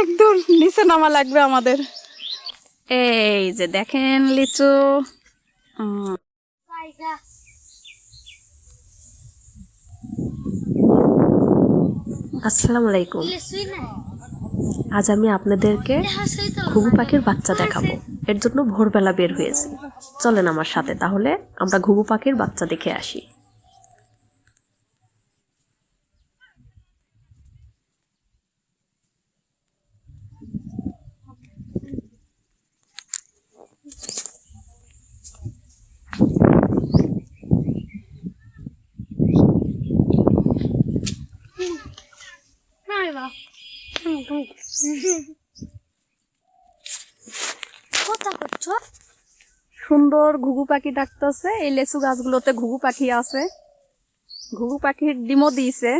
একদম নিচে নামা লাগবে আমাদের। এই যে দেখেন লিচু। আসসালামু আলাইকুম। আজ আমি আপনাদেরকে ঘুঘু পাখির বাচ্চা দেখাবো। এর জন্য ভোরবেলা বের হয়েছি। চলেন আমার সাথে তাহলে আমরা ঘুঘু পাখির বাচ্চা দেখে আসি। কথা করছ? সুন্দর ঘুঘু পাখি ডাকতেছে। এই লেচু গাছগুলোতে ঘুঘু পাখি আছে। ঘুঘু পাখির ডিমও দিয়েছে।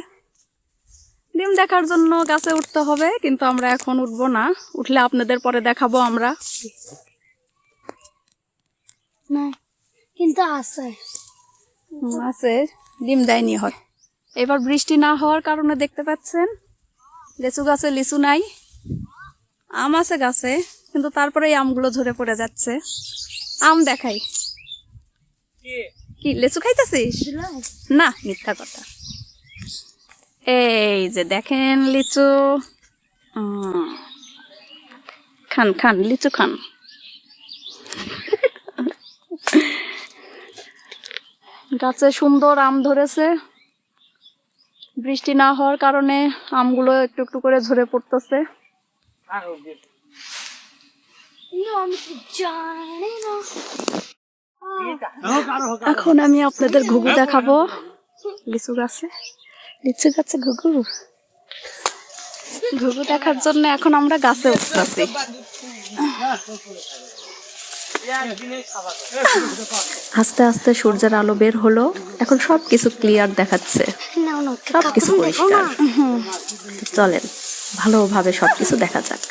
ডিম দেখার জন্য গাছে উঠতে হবে কিন্তু আমরা এখন উঠবো না। উঠলে আপনাদের পরে দেখাবো আমরা। না কিন্তু আছে। আছে। ডিম দেয়নি হয়। এবার বৃষ্টি না হওয়ার কারণে দেখতে পাচ্ছেন? লিচু গাছে লিচু নাই আম আছে গাছে কিন্তু তারপরে এই আমগুলো ঝরে পড়ে যাচ্ছে। আম দেখাই। কি? লিচু খাইতেছিস? না মিথ্যা কথা। এই যে দেখেন লিচু। খান খান লিচু খান। গাছে সুন্দর আম ধরেছে। বৃষ্টি না হওয়ার কারণে আমগুলো একটু একটু করে ঝরে পড়তেছে। এখন আমি আপনাদের ঘুঘু দেখাবো। লিচু গাছে। লিচু গাছে ঘুঘু। ঘুঘু দেখার জন্য এখন আমরা গাছে উঠতেছি। আস্তে আস্তে সূর্যের আলো বের হলো। এখন সব কিছু ক্লিয়ার দেখাচ্ছে। সব কিছু পরিষ্কার। চলেন ভালোভাবে সব কিছু দেখা যাক।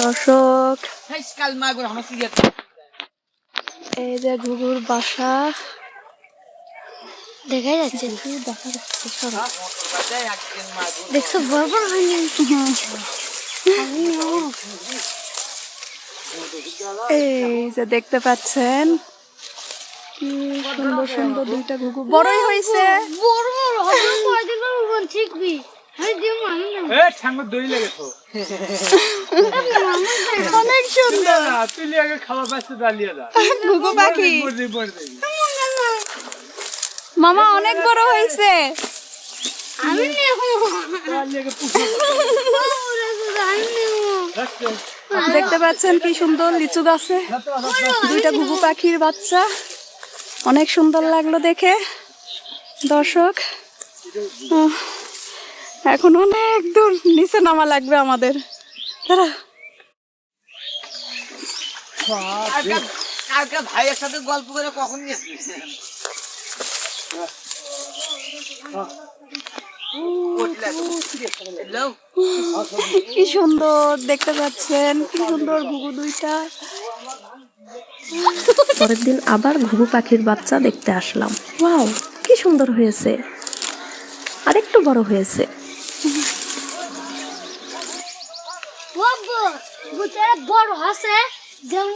দর্শক এই যে ঘুঘুর বাসা। দেখা যাচ্ছে দেখছ হয়নি এই যে দেখতে পাচ্ছেন কি সুন্দর সুন্দর দুইটা ঘুঘু। বড়ই হয়েছে। বড় বড় হবে কয়দিন পর উবন শিখবি আমি দিও আমি না এ ঠাঙ্গর দই লেগেছো অনেক সুন্দর। তুই আগে খাবার পাচ্ছে দাঁড়িয়ে যা। ঘুঘু পাখি। বড়ি বড়ি মামা অনেক বড় হয়েছে। আমি দেখতে পাচ্ছেন কি সুন্দর লিচু গাছে। দুইটা ঘুঘু পাখির বাচ্চা। অনেক সুন্দর লাগল দেখে দর্শক। এখন অনেক দূর নিচে নামা লাগবে আমাদের। তারা ভাইয়ের সাথে গল্প করে কখন কি সুন্দর দেখতে পাচ্ছেন কি সুন্দর ঘুঘু দুইটা। পরের দিন আবার ঘুঘু পাখির বাচ্চা দেখতে আসলাম। ওয়াও, কি সুন্দর হয়েছে। আরেকটু বড় হয়েছে। বড় যেমন